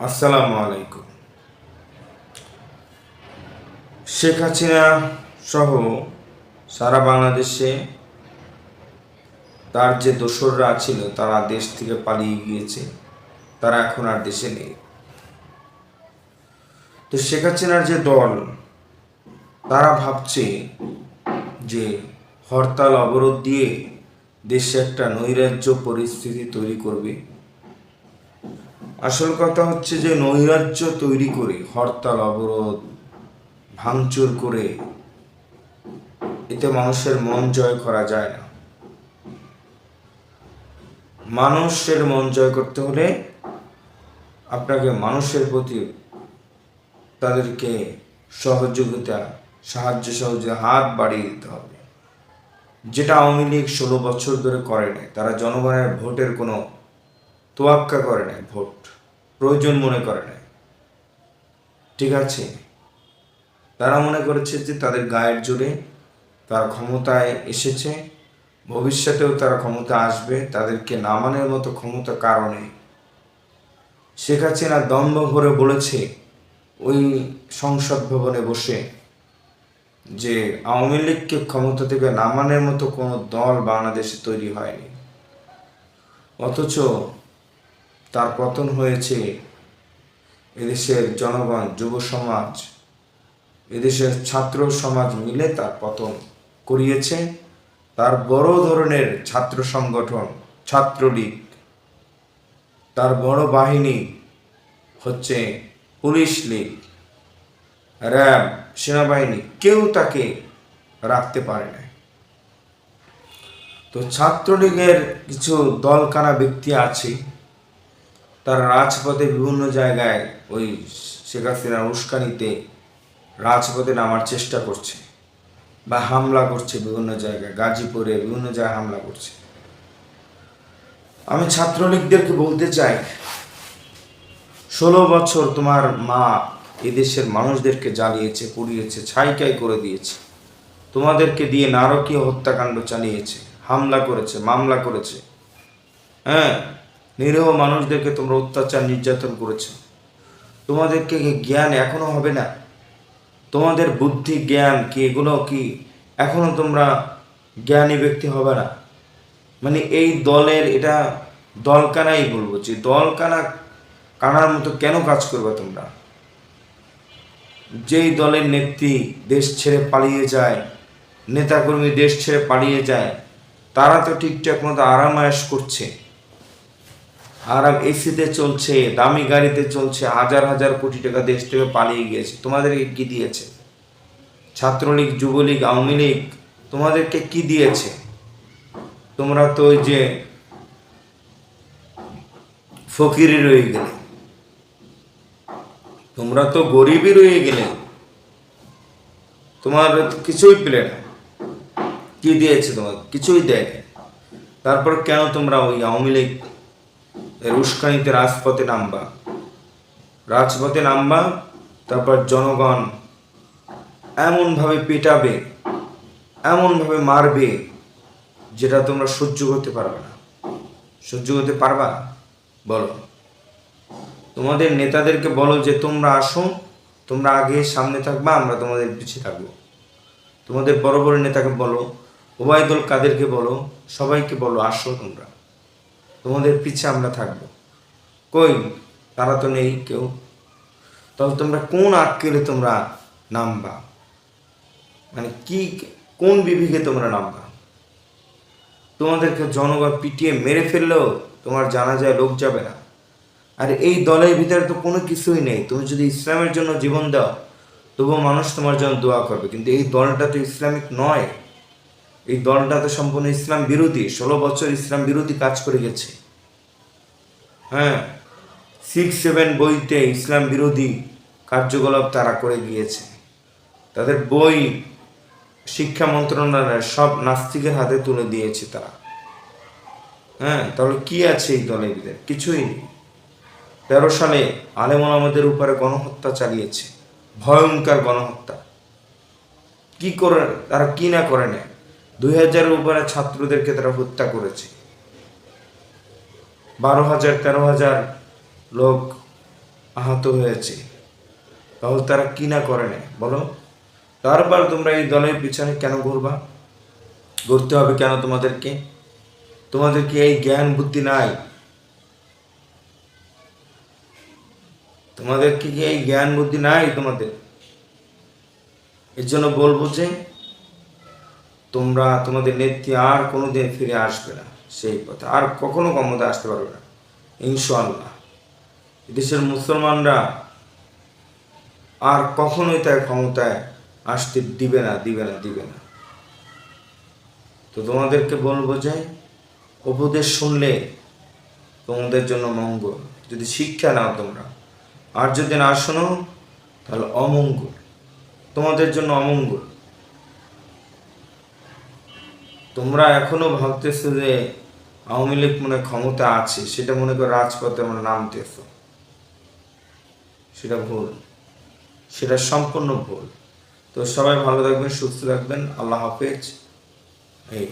আসসালামু আলাইকুম। শেখ হাসিনা সহ সারা বাংলাদেশে তার যে দোসররা ছিল, তারা দেশ থেকে পালিয়ে গিয়েছে। তারা এখন আর দেশে নেই। তো শেখ হাসিনার যে দল, তারা ভাবছে যে হরতাল, অবরোধ দিয়ে দেশে একটা নৈরাজ্য পরিস্থিতি তৈরি করবে। আসল কথা হচ্ছে যে নৈরাজ্য তৈরি করে, হরতাল, অবরোধ, ভাঙচুর করে এতে মানুষের মন জয় করা যায় না। মানুষের মন জয় করতে হলে আপনাকে মানুষের প্রতি তাদেরকে সহযোগিতা, সাহায্য সহযোগিতা, হাত বাড়িয়ে দিতে হবে। যেটা আওয়ামী লীগ ষোলো বছর ধরে করে নাই, তারা জনগণের ভোটের কোনো তোয়াক্কা করে নাই, ভোট। প্রয়োজন মনে করে নাই। ঠিক আছে? তারা মনে করেছে যে তাদের গায়ের জোরে তারা ক্ষমতায় এসেছে, ভবিষ্যতেও তারা ক্ষমতা আসবে, তাদেরকে নামানোর মতো ক্ষমতা কারণে শেখ হাসিনা দম্ভ ভরে বলেছে ওই সংসদ ভবনে বসে যে আওয়ামী লীগকে ক্ষমতা থেকে নামানোর মতো কোনো দল বাংলাদেশে তৈরি হয়নি। অথচ তার পতন হয়েছে এদেশের জনগণ, যুব সমাজ, এদেশের ছাত্র সমাজ মিলে তার পতন করিয়েছে। তার বড় ধরনের ছাত্র সংগঠন, ছাত্রলীগ, তার বড় বাহিনী হচ্ছে পুলিশ লীগ, র্যাব, সেনাবাহিনী। কেউ তাকে রাখতে পারে না তো ছাত্রলীগের কিছু দলকানা ব্যক্তি আছে তারা রাজপথে বিভিন্ন জায়গায় ওই শেখ হাসিনার উস্কানিতে রাজপথে নামার চেষ্টা করছে বা হামলা করছে বিভিন্ন জায়গায়, গাজীপুরে বিভিন্ন জায়গায় হামলা করছে। আমি ছাত্রলীগদেরকে বলতে চাই, ষোলো বছর তোমার মা এদেশের মানুষদেরকে জ্বালিয়েছে, পুড়িয়েছে, ছাইকাই করে দিয়েছে। তোমাদেরকে দিয়ে নারকীয় হত্যাকাণ্ড চালিয়েছে, হামলা করেছে, মামলা করেছে। হ্যাঁ নিরীহ মানুষদেরকে তোমরা অত্যাচার, নির্যাতন করেছ। তোমাদেরকে জ্ঞান এখনও হবে না? তোমাদের বুদ্ধি, জ্ঞান কি, এগুলো কি? এখনও তোমরা জ্ঞানী ব্যক্তি হবে না। মানে এই দলের এটা দলকানাই বলব যে দলকানা কানার মতো কেন কাজ করবে তোমরা? যেই দলের নেত্রী দেশ ছেড়ে পালিয়ে যায়, নেতাকর্মী দেশ ছেড়ে পালিয়ে যায়, তারা তো ঠিকঠাক মতো আরামায়াস করছে। আরাম এসিতে চলছে, দামি গাড়িতে চলছে, হাজার হাজার কোটি টাকা দেশ থেকে পালিয়ে গিয়েছে। তোমাদেরকে কি দিয়েছে? ছাত্রলীগ, যুবলীগ, আওয়ামী লীগ, তোমাদেরকে কি দিয়েছে? তোমরা তো ওই যে ফকিরি রয়ে গেলে। তোমরা তো গরিবই রয়ে গেলে। তোমার কিছুই পেলে না। কি দিয়েছে তোমার কিছুই দেয় তারপর কেন তোমরা ওই আওয়ামী লীগ এর উস্কানিতে রাজপথে নামবা। রাজপথে নামবা, তারপর জনগণ এমনভাবে পেটাবে, এমনভাবে মারবে, যেটা তোমরা সহ্য করতে পারবে না। সহ্য করতে পারবা? বলো। তোমাদের নেতাদেরকে বলো যে, তোমরা আসো, তোমরা আগে সামনে থাকবা, আমরা তোমাদের পিছিয়ে থাকব। তোমাদের বড় বড় নেতাকে বলো, ওবায়দুল কাদেরকে বলো, সবাইকে বলো, আসো তোমরা। তোমাদের পিছে আমরা থাকব। কই? তারা তো নেই কেউ। তাহলে তোমরা কোন আটকেলে তোমরা নামবা? মানে কি, কোন বিবিকে তোমরা নামবা? তোমাদেরকে জনগণ পিটিয়ে মেরে ফেললেও তোমার জানা যায় লোক যাবে না। আর এই দলের ভিতরে তো কোনো কিছুই নেই। তুমি যদি ইসলামের জন্য জীবন দাও, তবুও মানুষ তোমার জন্য দোয়া করবে। কিন্তু এই দলটা তো ইসলামিক নয়। এই দলটা তো সম্পূর্ণ ইসলাম বিরোধী। ষোলো বছর ইসলাম বিরোধী কাজ করে গেছে। হ্যাঁ? সিক্স সেভেন বইতে ইসলাম বিরোধী কার্যকলাপ তারা করে গিয়েছে। তাদের বই শিক্ষা মন্ত্রণালয়ের সব নাস্তিকের হাতে তুলে দিয়েছে তারা। হ্যাঁ? তাহলে কি আছে এই ভিতরে? কিছুই নেই। তেরো সালে আলেমন আমাদের উপরে গণহত্যা চালিয়েছে। ভয়ঙ্কর গণহত্যা। কি করে তারা কি না করে নেয়? দুই হাজারের উপরে ছাত্রদেরকে তারা হত্যা করেছে। বারো হাজার, তেরো হাজার লোক আহত হয়েছে। তাহলে তারা কি না করে নেয়? বলো। তারপর তোমরা এই দলের পিছনে কেন ঘুরবা? ঘুরতে হবে কেন তোমাদেরকে? তোমাদের কি এই জ্ঞান বুদ্ধি নাই। তোমাদের কি এই জ্ঞান বুদ্ধি নাই তোমাদের? এর জন্য বলব যে তোমরা তোমাদের নেত্রী আর কোনোদিন ফিরে আসবে না। সেই কথা আর কখনো ক্ষমতা আসতে পারবে না। ইনশাল্লাহ দেশের মুসলমানরা আর কখনোই তার ক্ষমতায় আসতে দিবে না দিবে না দিবে না। তো তোমাদেরকে বলব যে, উপদেশ শুনলে তোমাদের জন্য মঙ্গল। যদি শিক্ষা নাও তোমরা। আর যদি না শোনো, তাহলে অমঙ্গল। তোমাদের জন্য অমঙ্গল। তোমরা এখনও ভাবতেছো যে আওয়ামী লীগ মনে ক্ষমতা আছে, সেটা মনে করো রাজপথে আমরা নামতেছ। সেটা ভুল। সেটা সম্পূর্ণ ভুল। তো সবাই ভালো থাকবেন, সুস্থ থাকবেন। আল্লাহ হাফেজ। এই।